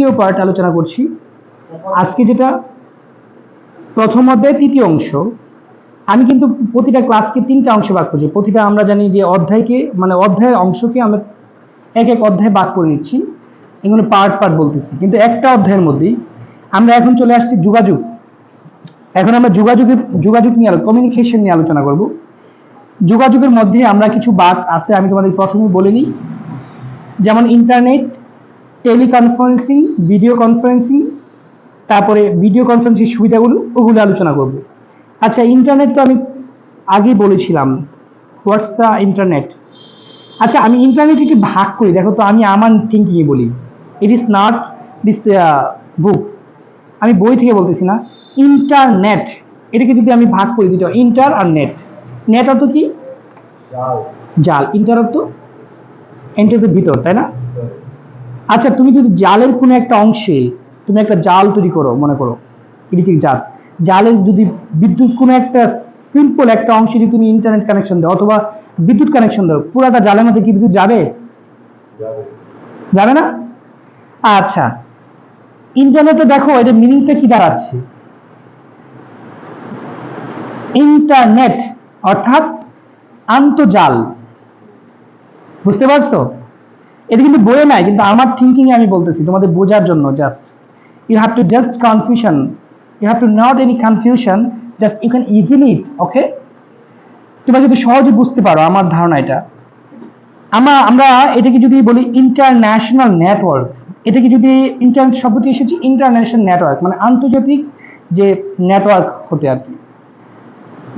তৃতীয় পার্ট আলোচনা করছি। আজকে যেটা প্রথম অধ্যায় তৃতীয় অংশ। আমি কিন্তু প্রতিটা ক্লাসকে তিনটা অংশে ভাগ করছি। প্রতিটা আমরা জানি যে অধ্যায়কে মানে অধ্যায়ের অংশকে আমরা এক এক অধ্যায় ভাগ করে নিচ্ছি। এগুলো পার্ট পার্ট বলতেছি। কিন্তু একটা অধ্যায়ের মধ্যেই আমরা এখন চলে আসছি যোগাযোগ। এখন আমরা যোগাযোগের, যোগাযোগ নিয়ে কমিউনিকেশন নিয়ে আলোচনা করব। যোগাযোগের মধ্যে আমরা কিছু বাক আছে, আমি তোমাদের প্রথমে বলে নিই। যেমন ইন্টারনেট টেলিকনফারেন্সিং ভিডিও কনফারেন্সিং তারপরে ভিডিও কনফারেন্সিং সুবিধাগুলো ওগুলো আলোচনা করব। আচ্ছা ইন্টারনেট তো আমি আগেই বলেছিলাম হোয়াটস দ্য ইন্টারনেট? আচ্ছা আমি ইন্টারনেটকে ভাগ করি দেখো তো আমি আমার থিঙ্কিংয়ে বলি। It is not this book আমি বই থেকে বলতেছি না। ইন্টারনেট এটাকে যদি আমি ভাগ করি দিতে ইন্টার আর নেট। নেট অর্থ কি? জাল। ইন্টার অর্থ এন্টার ভিতর তাই না? আচ্ছা তুমি যদি জালের কোনো একটা অংশে তুমি একটা জাল তৈরি করো মনে করো ইলেকট্রিক জাল জালের যদি বিদ্যুৎ কোনো একটা সিম্পল একটা অংশে যদি তুমি ইন্টারনেট কানেকশন দাও অথবা বিদ্যুৎ কানেকশন দাও পুরাটা জালের মধ্যে কি বিদ্যুৎ যাবে? যাবে। না? আচ্ছা ইন্টারনেটে দেখো এটা মিনিংটা কি দাঁড়াচ্ছে? ইন্টারনেট অর্থাৎ আন্তজাল। বুঝতে পারছ? এটা কিন্তু বইয়ে নাই, কিন্তু আমার থিঙ্কিং আমি বলতেছি তোমাদের বোঝার জন্য just you have to just confusion you have to not any confusion just you can easily okay তোমরা যদি সহজে বুঝতে পারো আমার ধারণা এটা। আমরা আমরা এটাকে যদি বলি ইন্টারন্যাশনাল নেটওয়ার্ক এটাকে যদি ইন্টারনেট শব্দটি এসেছে ইন্টারন্যাশনাল নেটওয়ার্ক মানে আন্তর্জাতিক যে নেটওয়ার্ক হতে আর কি।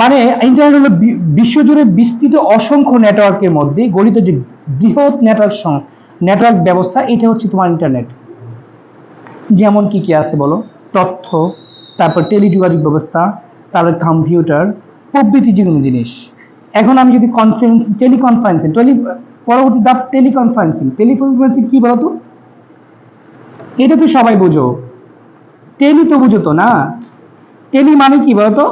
মানে ইন্টারনেট হলো বিশ্বজুড়ে বিস্তৃত অসংখ্য নেটওয়ার্কের মধ্যে গঠিত যে বৃহৎ নেটওয়ার্ক নেটওয়ার্ক ব্যবস্থা, এটা হচ্ছে তোমার ইন্টারনেট যেমন কি কি আছে বলো? তথ্য, তারপর টেলিযোগাযোগ ব্যবস্থা, তারপর কম্পিউটার প্রভৃতি যে কোনো জিনিস। এখন আমি যদি কনফারেন্স টেলিকনফারেন্সিং টেলি পরবর্তী ধাপ টেলিকনফারেন্সিং টেলিকনফারেন্সিং কি বলতো? এটা তো সবাই বোঝো। টেলি তো বুঝো তো না? টেলি মানে কি বলতো?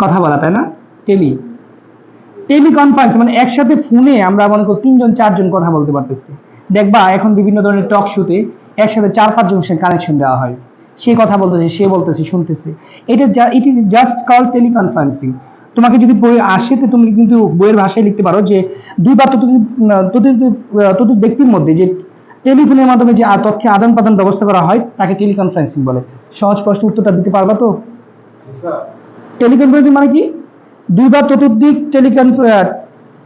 কথা বলা, তাই না? টেলি টেলিকনফারেন্স মানে একসাথে ফোনে আমরা মনে করি তিনজন চারজন কথা বলতে পারতেছি। দেখবা এখন বিভিন্ন ধরনের টক শোতে একসাথে চার পাঁচজন কানেকশন দেওয়া হয়। সে কথা বলতেছে সে বলতেছে শুনতেছে। এটা it is just call teleconferencing তোমাকে যদি বই আসে তো তুমি কিন্তু বইয়ের ভাষায় লিখতে পারো যে দুই বা ততোধিক ব্যক্তির মধ্যে যে টেলিফোনের মাধ্যমে যে তথ্যের আদান প্রদান ব্যবস্থা করা হয় তাকে টেলিকনফারেন্সিং বলে। সহজ স্পষ্ট উত্তরটা দিতে পারবা তো? টেলিকনফারেন্সিং মানে কি? দুই বা চতুর্দিক টেলিকন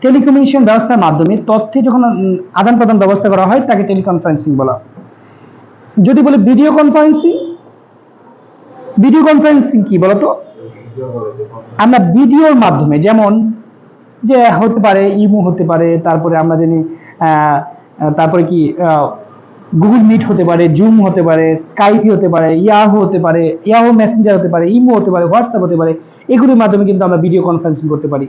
টেলিকমিউনিকেশন ব্যবস্থার মাধ্যমে তথ্যে যখন আদান প্রদান ব্যবস্থা করা হয়, তাকে টেলিকনফারেন্সিং বলা। যদি বলে ভিডিও কনফারেন্সিং ভিডিও কনফারেন্সিং কি বলতো আমরা ভিডিওর মাধ্যমে, যেমন যে হতে পারে ইমো হতে পারে, তারপরে আমরা জানি তারপরে কি গুগল মিট হতে পারে জুম হতে পারে স্কাইপি হতে পারে ইয়াহো হতে পারে ইয়াহো মেসেঞ্জার হতে পারে ইমো হতে পারে হোয়াটসঅ্যাপ হতে পারে, এগুলির মাধ্যমে কিন্তু আমরা ভিডিও কনফারেন্সিং করতে পারি।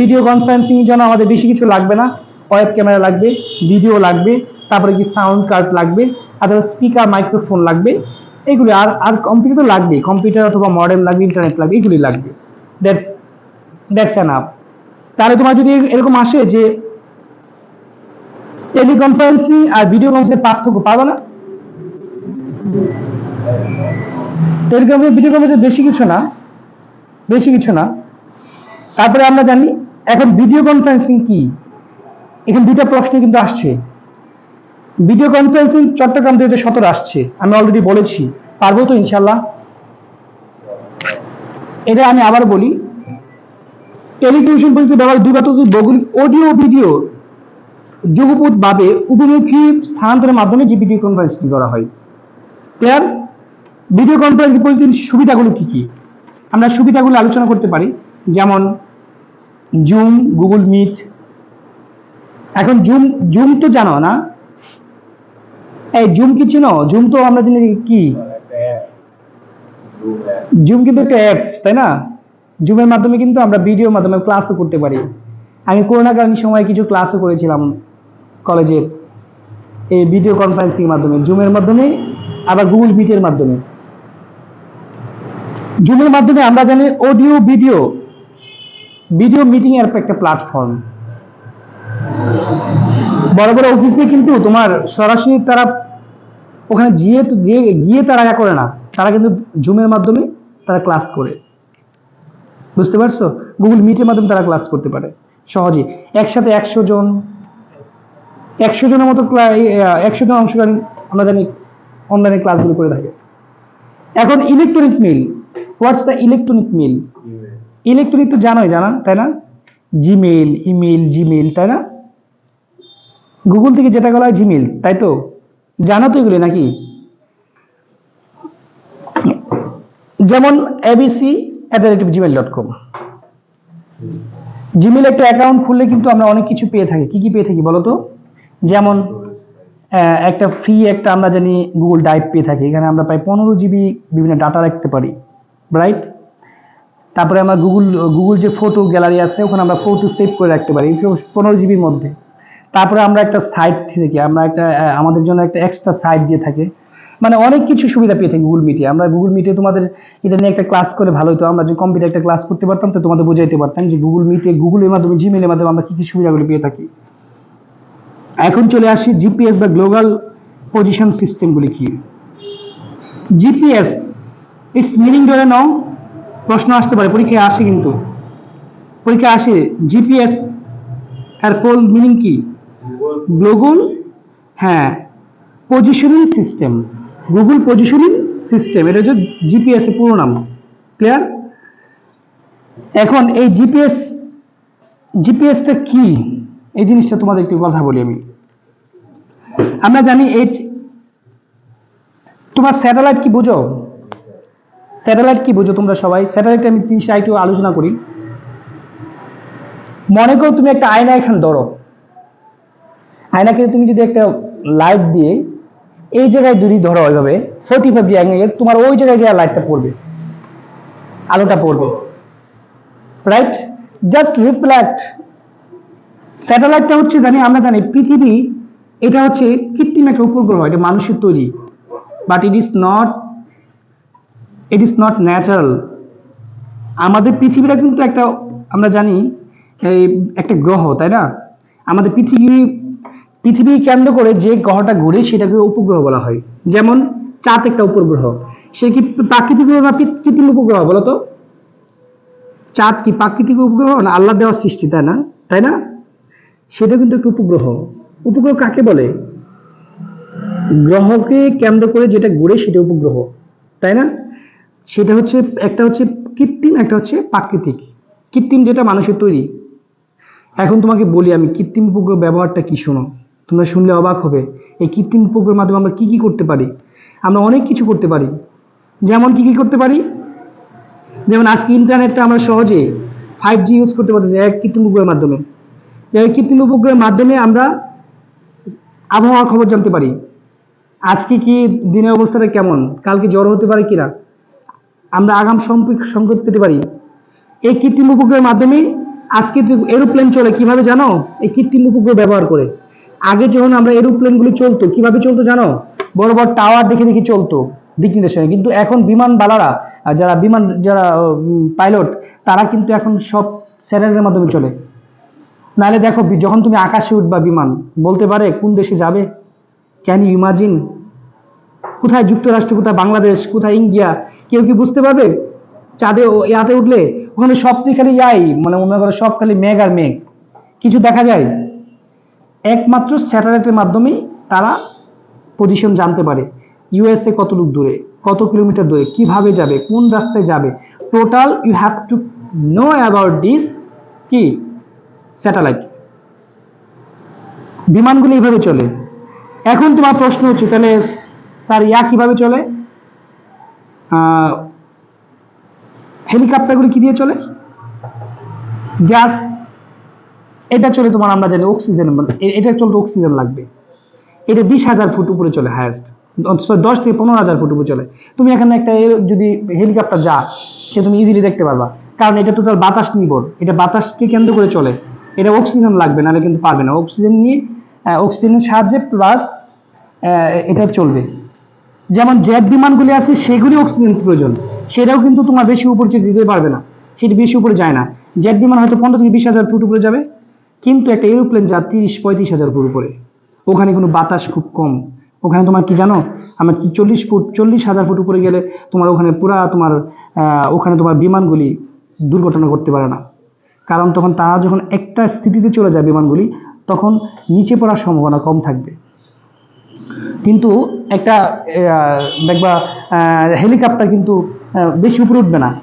ভিডিও কনফারেন্সিং জন্য আমাদের বেশি কিছু লাগবে না ওয়েব ক্যামেরা লাগবে ভিডিও লাগবে, তারপরে কি সাউন্ড কার্ড লাগবে আর স্পিকার মাইক্রোফোন লাগবে, এগুলি আর আর কম্পিউটার তো লাগবেই কম্পিউটার অথবা মডেল লাগবে ইন্টারনেট লাগবে এগুলি লাগবে। দ্যাটস দ্যাটস অ্যান আপ তাহলে তোমার যদি এরকম আসে যে টেলিকনফারেন্সিং আর ভিডিও কনফারেন্সের পার্থক্য পাবো না। টেলিকনফারেন্স ভিডিও কনফারেন্স বেশি কিছু না। বেশি কিছু না। তারপরে আমরা জানি, এখন ভিডিও কনফারেন্সিং কি? এখানে দুইটা প্রশ্ন কিন্তু আসছে। ভিডিও কনফারেন্সিং চট্টগ্রাম হাজার সতেরো আসছে। আমি অলরেডি বলেছি। পারব তো ইনশাল্লাহ এটা আমি আবার বলি। টেলিভিশন পদ্ধতি ব্যবহার দুই বা অডিও ভিডিও যুগপৎ ভাবে উপমুখী স্থানান্তরের মাধ্যমে যে ভিডিও কনফারেন্সিং করা হয়। ক্লিয়ার ভিডিও কনফারেন্সিং পদ্ধতির সুবিধাগুলো কি কি? আমরা সুবিধাগুলো আলোচনা করতে পারি। যেমন জুম গুগল মিট এখন জুম জুম তো জানো না? এই জুম কি চিনো জুম তো আমরা জানি কি? জুম কিন্তু একটা অ্যাপস তাই না? জুমের মাধ্যমে কিন্তু আমরা ভিডিওর মাধ্যমে ক্লাসও করতে পারি। আমি করোনাকালীন সময় কিছু ক্লাসও করেছিলাম। কলেজের এই ভিডিও কনফারেন্সিং মাধ্যমে জুমের মাধ্যমে, আবার গুগল মিটের মাধ্যমে। জুমের মাধ্যমে আমরা জানি অডিও ভিডিও ভিডিও মিটিং এর একটা প্ল্যাটফর্ম বড় বড় অফিসে কিন্তু তোমার সরাসরি তারা ওখানে গিয়ে গিয়ে তারা করে না। তারা কিন্তু জুমের মাধ্যমে তারা ক্লাস করে। বুঝতে পারছ? গুগল মিটের মাধ্যমে তারা ক্লাস করতে পারে। সহজে। একসাথে একশো জন একশো জনের মতো একশো জন অংশগ্রহণ আমরা জানি অনলাইনে ক্লাসগুলো করে থাকে। এখন electronic mail what's the electronic mail electronic তো জানোই জানা তাই না? জিমেল ইমেল জিমেল তাই না? গুগল থেকে যেটা বলা হয় জিমেল তাই তো? জানো তো এগুলি নাকি? যেমন ABC at the rate Gmail dot com Gmail একটা অ্যাকাউন্ট খুললে কিন্তু আমরা অনেক কিছু পেয়ে থাকি। কি কি পেয়ে থাকি বলো তো? যেমন একটা ফ্রি একটা আমরা জানি গুগল ড্রাইভ পেয়ে থাকি। এখানে আমরা প্রায় পনেরো জিবি বিভিন্ন ডাটা রাখতে পারি রাইট তারপরে আমরা গুগল গুগল যে ফটো গ্যালারি আছে, ওখানে আমরা ফটো সেভ করে রাখতে পারি পনেরো জিবির মধ্যে। তারপরে আমরা একটা সাইট থেকে, আমরা একটা আমাদের জন্য একটা এক্সট্রা সাইট দিয়ে থাকে। মানে অনেক কিছু সুবিধা পেয়ে থাকি গুগল মিটে আমরা গুগল মিটে তোমাদের এটা নিয়ে একটা ক্লাস করে ভালো হতো আমরা যে কম্পিউটার একটা ক্লাস করতে পারতাম, তো তোমাদের বোঝাইতে পারতাম যে গুগল মিটে গুগলের মাধ্যমে জিমেলের মাধ্যমে আমরা কি কি সুবিধাগুলো পেয়ে থাকি। এখন চলে আসি জিপিএস বা গ্লোবাল পজিশন সিস্টেমগুলি কি? জিপিএস ইটস মিনিং ধরে নাও, প্রশ্ন আসতে পারে, পরীক্ষায় আসে কিন্তু। পরীক্ষায় আসে, জিপিএস এর ফুল মিনিং কি? গ্লোবাল হ্যাঁ positioning system. Google positioning system, এটা হচ্ছে জিপিএস এর পুরো নাম। ক্লিয়ার এখন এই জিপিএস, জিপিএসটা কি? এই জিনিসটা তোমাদের একটু কথা বলি আমি। আমরা জানি এই তোমার স্যাটেলাইট কি বুঝো? স্যাটেলাইট কি বুঝো তোমরা সবাই? স্যাটেলাইট আমি জিনিসটা একটু আলোচনা করি। মনে করো তুমি একটা আয়না এখানে ধরো। আয়নাকে তুমি যদি একটা লাইট দিয়ে এই জায়গায় যদি ধরো ওইভাবে ফোর্টি ফাইভ ডিগ্রি তোমার ওই জায়গায় গিয়ে লাইটটা পড়বে। আলোটা পড়বে। রাইট জাস্ট রিফ্লেক্ট স্যাটেলাইটটা হচ্ছে জানি, আমরা জানি পৃথিবী, এটা হচ্ছে কৃত্রিম একটা উপগ্রহ, এটা মানুষের তৈরি। But it is not it is not natural আমাদের পৃথিবীটা কিন্তু একটা, আমরা জানি একটা গ্রহ, তাই না? আমাদের পৃথিবী পৃথিবী কেন্দ্র করে যে গ্রহটা ঘুরে সেটাকে উপগ্রহ বলা হয়। যেমন চাঁদ একটা উপগ্রহ, সে কি প্রাকৃতিক না কৃত্রিম উপগ্রহ বলো তো? চাঁদ কি প্রাকৃতিক উপগ্রহ না আল্লাহ দেওয়ার সৃষ্টি, তাই না? তাই না? সেটা কিন্তু একটা উপগ্রহ। উপগ্রহ কাকে বলে? গ্রহকে কেন্দ্র করে যেটা ঘুরে সেটা উপগ্রহ, তাই না? সেটা হচ্ছে, একটা হচ্ছে কৃত্রিম, একটা হচ্ছে প্রাকৃতিক। কৃত্রিম যেটা মানুষের তৈরি। এখন তোমাকে বলি আমি, কৃত্রিম উপগ্রহ ব্যবহারটা কি শোনো? তোমরা শুনলে অবাক হবে, এই কৃত্রিম উপগ্রহের মাধ্যমে আমরা কি কি করতে পারি? আমরা অনেক কিছু করতে পারি। যেমন কি কি করতে পারি? যেমন আজকে ইন্টারনেটটা আমরা সহজে ফাইভ জি ইউজ করতে পারতেছি, এক কৃত্রিম উপগ্রহের মাধ্যমে। এই কৃত্রিম উপগ্রহের মাধ্যমে আমরা আবহাওয়ার খবর জানতে পারি। আজকে কি দিনের অবস্থাটা কেমন? কালকে জ্বর হতে পারে কিনা? আমরা আগাম সংকেত পেতে পারি। এই কৃত্রিম উপগ্রহের মাধ্যমে আজকে এরোপ্লেন চলে, কীভাবে জানো? এই কৃত্রিম উপগ্রহ ব্যবহার করে। আগে যখন আমরা এরোপ্লেনগুলো চলতো, কীভাবে চলতো জানো? বড় বড় টাওয়ার দেখে দেখে চলতো দিক নির্দেশনে কিন্তু এখন বিমান বালারা যারা বিমান, যারা পাইলট, তারা কিন্তু এখন সব স্যাটেলাইটের মাধ্যমে চলে। নাহলে দেখো, যখন তুমি আকাশে উঠবা বিমান, বলতে পারে, কোন দেশে যাবে? ক্যান ইউ ইমাজিন কোথায় যুক্তরাষ্ট্র, কোথায় বাংলাদেশ, কোথায় ইন্ডিয়া? কেউ কি বুঝতে পারবে? চাঁদে ইয়াতে উঠলে, ওখানে সব খালি ইয়াই মানে মনে করো সব খালি মেঘ আর মেঘ। কিছু দেখা যায়? একমাত্র স্যাটেলাইটের মাধ্যমেই তারা পজিশন জানতে পারে। ইউএসএ কত দূর দূরে, কত কিলোমিটার দূরে, কীভাবে যাবে, কোন রাস্তায় যাবে? Total you have to know about this কি? স্যাটেলাইট। বিমানগুলো এইভাবে চলে। এখন তোমার প্রশ্ন হচ্ছে, তাহলে স্যার, ইয়া কীভাবে চলে? হেলিকপ্টারগুলি কি দিয়ে চলে? জাস্ট এটা চলে তোমার, আমরা জানি অক্সিজেন এটা চলতে অক্সিজেন লাগবে। এটা বিশ হাজার ফুট উপরে চলে হায়েস্ট দশ থেকে পনেরো হাজার ফুট উপরে চলে। তুমি এখানে একটা যদি হেলিকপ্টার যা সে তুমি ইজিলি দেখতে পারবা। কারণ এটা টোটাল বাতাস নির্ভর। এটা বাতাসকে কেন্দ্র করে চলে। এটা অক্সিজেন লাগবে, নাহলে কিন্তু পারবে না। অক্সিজেন নিয়ে অক্সিজেনের সাহায্যে প্লাস এটা চলবে। যেমন জেট বিমানগুলি আছে, সেগুলি অক্সিজেন প্রয়োজন। সেটাও কিন্তু তোমার বেশি উপরে দিতে পারবে না, সেটা বেশি উপরে যায় না। জেট বিমান হয়তো পনেরো থেকে বিশ হাজার ফুট উপরে যাবে, কিন্তু একটা এরোপ্লেন যা তিরিশ, পঁয়ত্রিশ হাজার ফুট উপরে। ওখানে কোনো বাতাস খুব কম। ওখানে তোমার কি জানো? আমার কি চল্লিশ ফুট, চল্লিশ হাজার ফুট উপরে গেলে তোমার ওখানে পুরা তোমার ওখানে তোমার বিমানগুলি দুর্ঘটনা করতে পারে না। কারণ তখন তারা যখন একটা স্থিতিতে চলে যায় বিমানগুলি, তখন নিচে পড়ার সম্ভাবনা কম থাকবে। কিন্তু একটা দেখবা হেলিকপ্টার কিন্তু বেশি উপরে উঠবে না।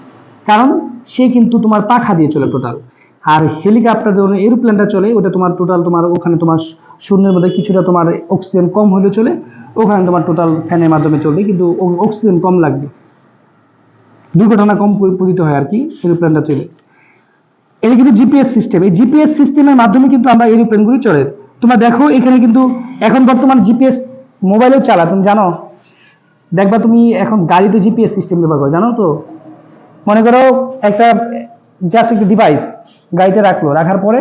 কারণ সে কিন্তু তোমার পাখা দিয়ে চলে টোটাল। আর হেলিকপ্টার যখন এরোপ্লেনটা চলে, ওটা তোমার টোটাল তোমার, ওখানে তোমার শূন্যের মধ্যে কিছুটা তোমার অক্সিজেন কম হলে চলে, ওখানে তোমার টোটাল ফ্যানের মাধ্যমে চলবে, কিন্তু অক্সিজেন কম লাগবে। দুর্ঘটনা কম পরি- পতিত হয় আর কি, এরোপ্লেনটা চলে। এটা কিন্তু জিপিএস সিস্টেম এই জিপিএস সিস্টেমের মাধ্যমে কিন্তু আমরা এরোপ্লেনগুলি চলে। তোমরা দেখো, এখানে কিন্তু এখন বর্তমান জিপিএস মোবাইলেও চালা, তুমি জানো? দেখবা তুমি এখন গাড়িতে জিপিএস সিস্টেম ব্যবহার করো, জানো তো? মনে করো একটা জাস্ট একটা ডিভাইস গাড়িতে রাখল, রাখার পরে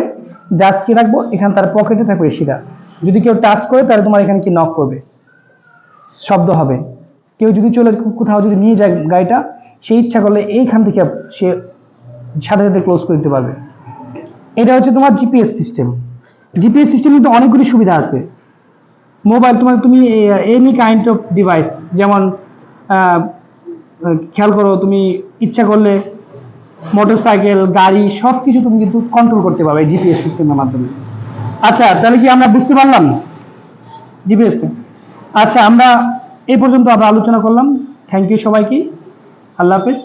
জাস্ট কি রাখব? এখানে তার পকেটে থাকবে সেটা যদি কেউ টাচ করে, তাহলে তোমার এখানে কি নক করবে? শব্দ হবে। কেউ যদি চলে, কোথাও যদি নিয়ে যায় গাড়িটা সে ইচ্ছা করলে এইখান থেকে সে সাথে সাথে ক্লোজ করে দিতে পারবে। এটা হচ্ছে তোমার জিপিএস সিস্টেম জিপিএস সিস্টেম কিন্তু অনেকগুলি সুবিধা আছে। মোবাইল তোমার, তুমি এনি কাইন্ড অফ ডিভাইস যেমন খেয়াল করো, তুমি ইচ্ছা করলে মোটরসাইকেল গাড়ি সব কিছু তুমি কিন্তু কন্ট্রোল করতে পারবে জিপিএস সিস্টেমের মাধ্যমে। আচ্ছা তাহলে কি আমরা বুঝতে পারলাম জিপিএসটা আচ্ছা আমরা এই পর্যন্ত আমরা আলোচনা করলাম। থ্যাংক ইউ সবাইকে। আল্লাহ হাফেজ।